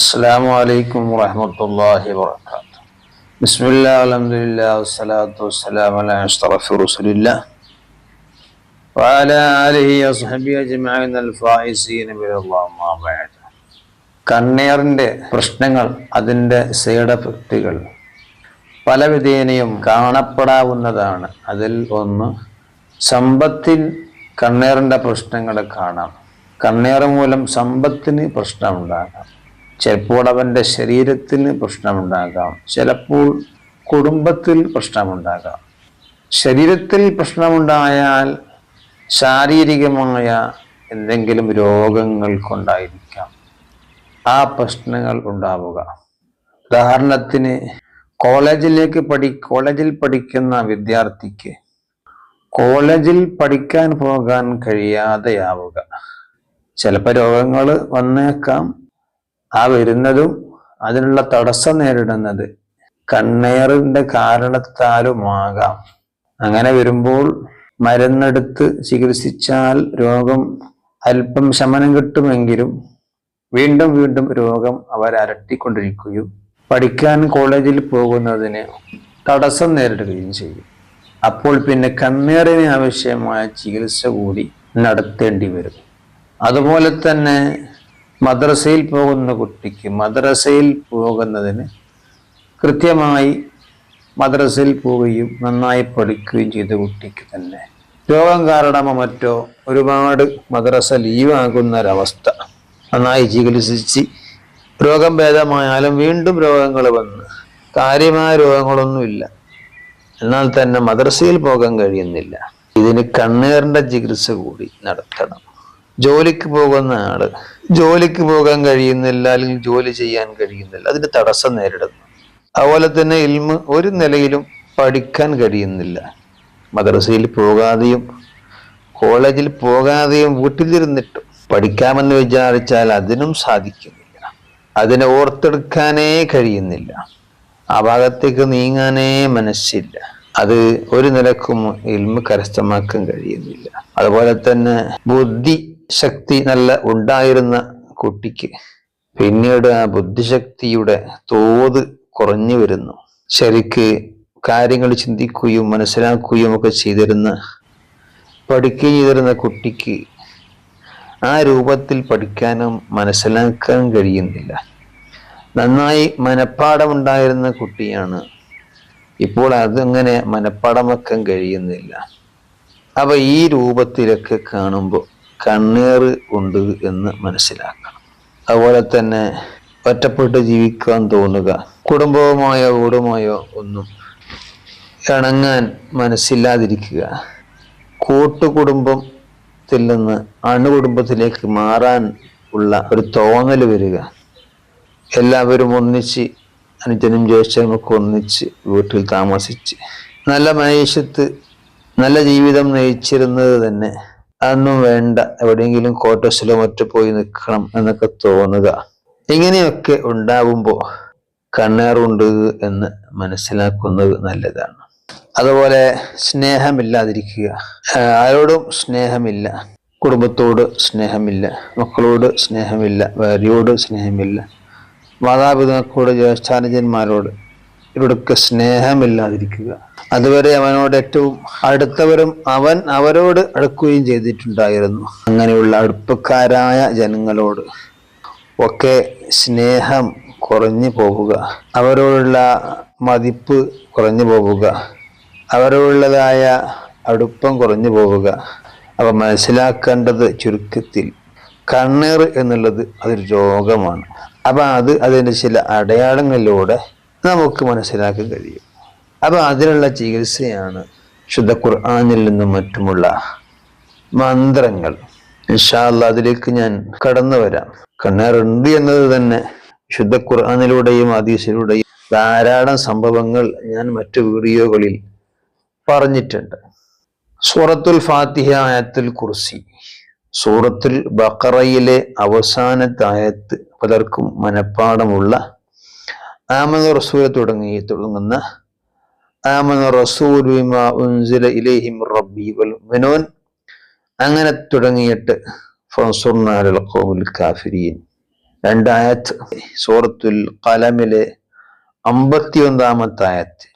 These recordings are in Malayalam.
السلام عليكم ورحمة الله وبركاته بسم الله الحمد لله والصلاة والسلام على أشرف رسول الله وعلى آله وصحبه أجمعين الفائزين من الله ما بعد കണ്ണീറിന്റെ പ്രശ്നങ്ങൾ അതിൻ്റെ സൈഡ് എഫക്റ്റുകൾ പല വിധേനയും കാണപ്പെടാവുന്നതാണ് അതിൽ ഒന്ന് സമ്പത്തിൽ കണ്ണീറിന്റെ പ്രശ്നങ്ങൾ കാണാം കണ്ണീർ മൂലം സമ്പത്തിന് പ്രശ്നമുണ്ടാകാം ചിലപ്പോൾ അവന്റെ ശരീരത്തിന് പ്രശ്നമുണ്ടാകാം. ചിലപ്പോൾ കുടുംബത്തിൽ പ്രശ്നമുണ്ടാകാം. ശരീരത്തിൽ പ്രശ്നമുണ്ടായാൽ ശാരീരികമായ എന്തെങ്കിലും രോഗങ്ങൾ കൊണ്ടായിരിക്കാം ആ പ്രശ്നങ്ങൾ ഉണ്ടാവുക. ഉദാഹരണത്തിന് കോളേജിലേക്ക് പഠി കോളേജിൽ പഠിക്കുന്ന വിദ്യാർത്ഥിക്ക് കോളേജിൽ പഠിക്കാൻ പോകാൻ കഴിയാതെയാവുക. ചിലപ്പോൾ രോഗങ്ങൾ വന്നേക്കാം. ആ വരുന്നതും അതിനുള്ള തടസ്സം നേരിടുന്നത് കണ്ണേറിന്റെ കാരണത്താലുമാകാം. അങ്ങനെ വരുമ്പോൾ മരുന്നെടുത്ത് ചികിത്സിച്ചാൽ രോഗം അല്പം ശമനം കിട്ടുമെങ്കിലും വീണ്ടും വീണ്ടും രോഗം അവർ അരട്ടിക്കൊണ്ടിരിക്കുകയും പഠിക്കാൻ കോളേജിൽ പോകുന്നതിന് തടസ്സം നേരിടുകയും ചെയ്യും. അപ്പോൾ പിന്നെ കണ്ണേറിന് ആവശ്യമായ ചികിത്സ കൂടി നടത്തേണ്ടി വരും. അതുപോലെ തന്നെ മദ്രസയിൽ പോകുന്ന കുട്ടിക്ക് മദ്രസയിൽ പോകുന്നതിന് കൃത്യമായി മദ്രസയിൽ പോവുകയും നന്നായി പഠിക്കുകയും ചെയ്ത കുട്ടിക്ക് തന്നെ രോഗം കാരണമോ മറ്റോ ഒരുപാട് മദ്രസ ലീവാകുന്ന ഒരവസ്ഥ നന്നായി ചികിത്സിച്ച് രോഗം ഭേദമായാലും വീണ്ടും രോഗങ്ങൾ വന്ന് കാര്യമായ രോഗങ്ങളൊന്നുമില്ല. എന്നാൽ തന്നെ മദ്രസയിൽ പോകാൻ കഴിയുന്നില്ല. ഇതിന് കണ്ണീറിന്റെ ചികിത്സ കൂടി നടത്തണം. ജോലിക്ക് പോകുന്ന ആൾ. ജോലിക്ക് പോകാൻ കഴിയുന്നില്ല അല്ലെങ്കിൽ ജോലി ചെയ്യാൻ കഴിയുന്നില്ല. അതിന് തടസ്സം നേരിടുന്നു. അതുപോലെ തന്നെ ഇൽമ് ഒരു നിലയിലും പഠിക്കാൻ കഴിയുന്നില്ല. മദ്രസയിൽ പോകാതെയും കോളേജിൽ പോകാതെയും വീട്ടിലിരുന്നിട്ടും പഠിക്കാമെന്ന് വിചാരിച്ചാൽ അതിനും സാധിക്കുന്നില്ല. അതിനെ ഓർത്തെടുക്കാനേ കഴിയുന്നില്ല. ആ ഭാഗത്തേക്ക് നീങ്ങാനേ മനസ്സില്ല. അത് ഒരു നിലക്കും ഇൽമ കരസ്ഥമാക്കാൻ കഴിയുന്നില്ല. അതുപോലെ തന്നെ ബുദ്ധി ശക്തി നല്ല ഉണ്ടായിരുന്ന കുട്ടിക്ക് പിന്നീട് ആ ബുദ്ധിശക്തിയുടെ തോത് കുറഞ്ഞു വരുന്നു. ശരിക്ക് കാര്യങ്ങൾ ചിന്തിക്കുകയും മനസ്സിലാക്കുകയും ഒക്കെ ചെയ്തിരുന്ന പഠിക്കുകയും ചെയ്തിരുന്ന കുട്ടിക്ക് ആ രൂപത്തിൽ പഠിക്കാനും മനസ്സിലാക്കാൻ കഴിയുന്നില്ല. നന്നായി മനഃപ്പാടമുണ്ടായിരുന്ന കുട്ടിയാണ് ഇപ്പോൾ അതങ്ങനെ മനഃപ്പാടമാക്കാൻ കഴിയുന്നില്ല. അപ്പൊ ഈ രൂപത്തിലൊക്കെ കാണുമ്പോൾ കണ്ണീർ ഉണ്ട് എന്ന് മനസ്സിലാക്കണം. അതുപോലെ തന്നെ ഒറ്റപ്പെട്ട് ജീവിക്കാൻ തോന്നുക കുടുംബവുമായോ വീടുമായോ ഒന്നും ഇണങ്ങാൻ മനസ്സില്ലാതിരിക്കുക. കൂട്ടുകുടുംബത്തിൽ നിന്ന് അണുകുടുംബത്തിലേക്ക് മാറാൻ ഉള്ള ഒരു തോന്നൽ വരിക. എല്ലാവരും ഒന്നിച്ച് അനുജനും ജ്യേഷ്ഠനുമൊക്കെ ഒന്നിച്ച് വീട്ടിൽ താമസിച്ച് നല്ല മനുഷ്യത്ത് നല്ല ജീവിതം നയിച്ചിരുന്നത് തന്നെ അതൊന്നും വേണ്ട. എവിടെയെങ്കിലും ക്വാർട്ടേഴ്സിലോ മറ്റോ പോയി നിൽക്കണം എന്നൊക്കെ തോന്നുക. ഇങ്ങനെയൊക്കെ ഉണ്ടാവുമ്പോൾ കണ്ണേറുണ്ട് എന്ന് മനസ്സിലാക്കുന്നത് നല്ലതാണ്. അതുപോലെ സ്നേഹമില്ലാതിരിക്കുക. ആരോടും സ്നേഹമില്ല. കുടുംബത്തോട് സ്നേഹമില്ല. മക്കളോട് സ്നേഹമില്ല. ഭാര്യയോട് സ്നേഹമില്ല. മാതാപിതാക്കളോട് ജ്യേഷ്ഠാനുജന്മാരോട് ഇവരൊക്കെ സ്നേഹമില്ലാതിരിക്കുക. അതുവരെ അവനോട് ഏറ്റവും അടുത്തവരും അവൻ അവരോട് അടുക്കുകയും ചെയ്തിട്ടുണ്ടായിരുന്നു. അങ്ങനെയുള്ള അടുപ്പക്കാരായ ജനങ്ങളോട് ഒക്കെ സ്നേഹം കുറഞ്ഞു പോവുക അവരോടുള്ള മതിപ്പ് കുറഞ്ഞു പോവുക അവരോടുള്ളതായ അടുപ്പം കുറഞ്ഞു പോവുക അവ മനസ്സിലാക്കേണ്ടത് ചുരുക്കത്തിൽ കണ്ണീർ എന്നുള്ളത് അതൊരു രോഗമാണ്. അപ്പം അത് അതിന്റെ ചില അടയാളങ്ങളിലൂടെ നമുക്ക് മനസ്സിലാക്കാൻ കഴിയും. അപ്പൊ അതിനുള്ള ചികിത്സയാണ് ശുദ്ധ ഖുർആാനിൽ നിന്നും മറ്റുമുള്ള മന്ത്രങ്ങൾ. ഇൻഷാല്ല അതിലേക്ക് ഞാൻ കടന്നു വരാം. കണ്ണേറുണ്ട് എന്നത് തന്നെ ശുദ്ധ ഖുർആാനിലൂടെയും ഹദീസിലൂടെയും ധാരാളം സംഭവങ്ങൾ ഞാൻ മറ്റു വീഡിയോകളിൽ പറഞ്ഞിട്ടുണ്ട്. സൂറത്തുൽ ഫാത്തിഹ ആയത്തുൽ കുർസി. സൂറത്തുൽ ബക്കറയിലെ അവസാനത്തായത്ത് പലർക്കും മനഃപ്പാടമുള്ള ആമന റസൂൽ തുടങ്ങി തുടങ്ങുന്ന ആമന റസൂൽ ബിമാ ഉൻസില ഇലൈഹിം റബ്ബി വൽ മുഅ്മിനൂൻ അങ്ങനെ തുടങ്ങിയിട്ട് ഫൻസുർനാ അലൽ ഖൗമിൽ കാഫിരീൻ രണ്ടായത്ത് സൂറത്തുൽ കലമിലെ അമ്പത്തിയൊന്നാമത്തെ ആയത്ത്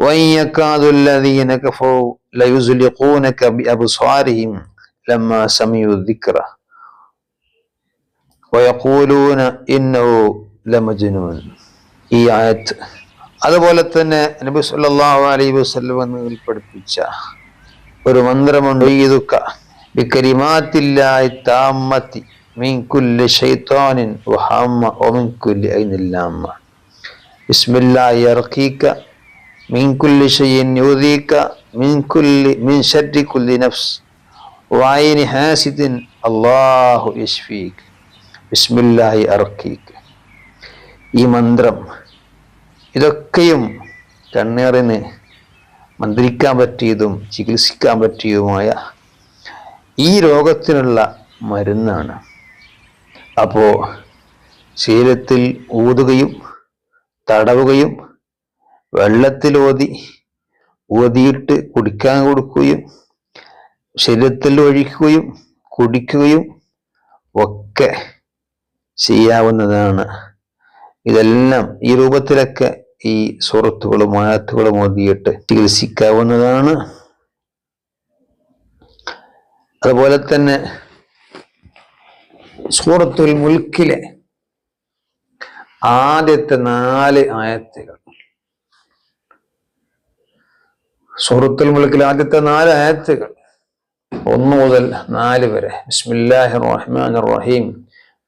وَإِنْ الَّذِينَ كَفَرُوا لَيُزْلِقُونَكَ بِأَبْصَارِهِمْ لَمَّا سَمِعُوا الذِّكْرَ وَيَقُولُونَ إِنَّهُ لَمَجْنُونٌ ഈ ആയത്ത്. അതുപോലെ തന്നെ നബി സല്ലാഹു അലൈഹി വസ്ലം പഠിപ്പിച്ച ഒരു മന്ത്രമുണ്ട് ഈ താമത്തി മിൻ നഫ്സ് ഹാസിദിൻ അല്ലാഹു ഈ മന്ത്രം ഇതൊക്കെയും കണ്ണേറിന് മന്ത്രിക്കാൻ പറ്റിയതും ചികിത്സിക്കാൻ പറ്റിയതുമായ ഈ രോഗത്തിനുള്ള മരുന്നാണ്. അപ്പോൾ ശരീരത്തിൽ ഊതുകയും തടവുകയും വെള്ളത്തിൽ ഓതി ഊതിയിട്ട് കുടിക്കാൻ കൊടുക്കുകയും ശരീരത്തിൽ ഒഴിക്കുകയും കുടിക്കുകയും ഒക്കെ ചെയ്യാവുന്നതാണ് ഇതെല്ലാം ഈ രൂപത്തിലൊക്കെ ഈ സുഹൃത്തുക്കളും ആയത്തുകളും ഓതിയിട്ട് ചികിത്സിക്കാവുന്നതാണ്. അതുപോലെ തന്നെ സൂറത്തുൽ മുൽക്കിലെ ആദ്യത്തെ നാല് ആയത്തുകൾ. സൂറത്തുൽ മുൽക്കിലെ ആദ്യത്തെ നാല് ആയത്തുകൾ. ഒന്ന് മുതൽ നാല് വരെ. ബിസ്മില്ലാഹിർ റഹ്മാനിർ റഹീം.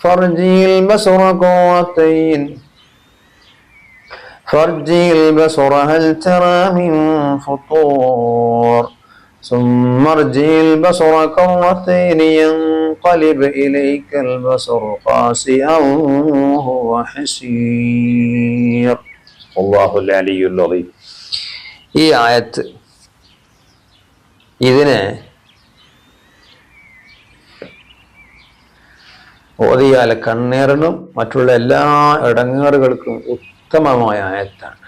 فرجي البصر قوتين فرجي البصر هل ترى من فطور ثم ارجع البصر كرتين ينقلب إليك البصر خاسئا وهو حسير والله العلي العظيم ഈ ആയത്ത് ഇതിനെ ഓതിയാൽ കണ്ണീറിനും മറ്റുള്ള എല്ലാ ഇടങ്ങേറുകൾക്കും ഉത്തമമായ ആയത്താണ്.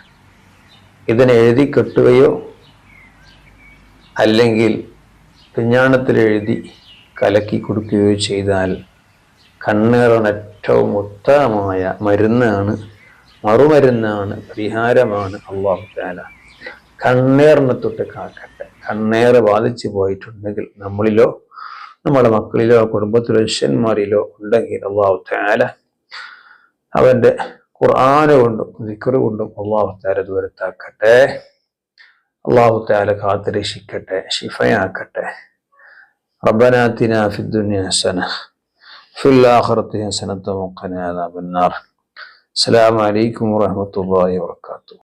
ഇതിനെ എഴുതി കെട്ടുകയോ അല്ലെങ്കിൽ പിഞ്ഞാണത്തിൽ എഴുതി കലക്കി കൊടുക്കുകയോ ചെയ്താൽ കണ്ണീറിന് ഏറ്റവും ഉത്തമമായ മരുന്നാണ് മറുമരുന്നാണ് പരിഹാരമാണ് അള്ളാഹു താല കണ്ണേറിനെ തൊട്ട് കാക്കട്ടെ. കണ്ണേറ് ബാധിച്ചു പോയിട്ടുണ്ടെങ്കിൽ നമ്മളിലോ നമ്മുടെ മക്കളിലോ കുടുംബത്തിലോ ശിഷ്യന്മാരിലോ ഉണ്ടെങ്കിൽ അള്ളാഹു താല അവന്റെ ഖുർആാന കൊണ്ടും ദിക്കറ് കൊണ്ടും അള്ളാഹു താല ദൂരത്താക്കട്ടെ അള്ളാഹു താല കാത്തിരക്ഷിക്കട്ടെ ഷിഫയാക്കട്ടെ റബ്ബനാത്തിന ഫിദ്ദുനിയ ഹസന ഫില്ലാഹറത്തി ഹസനത്ത് മുഖന അലാബന്നാർ അസ്സാം വാഹമത്തല്ലാ വാത്തു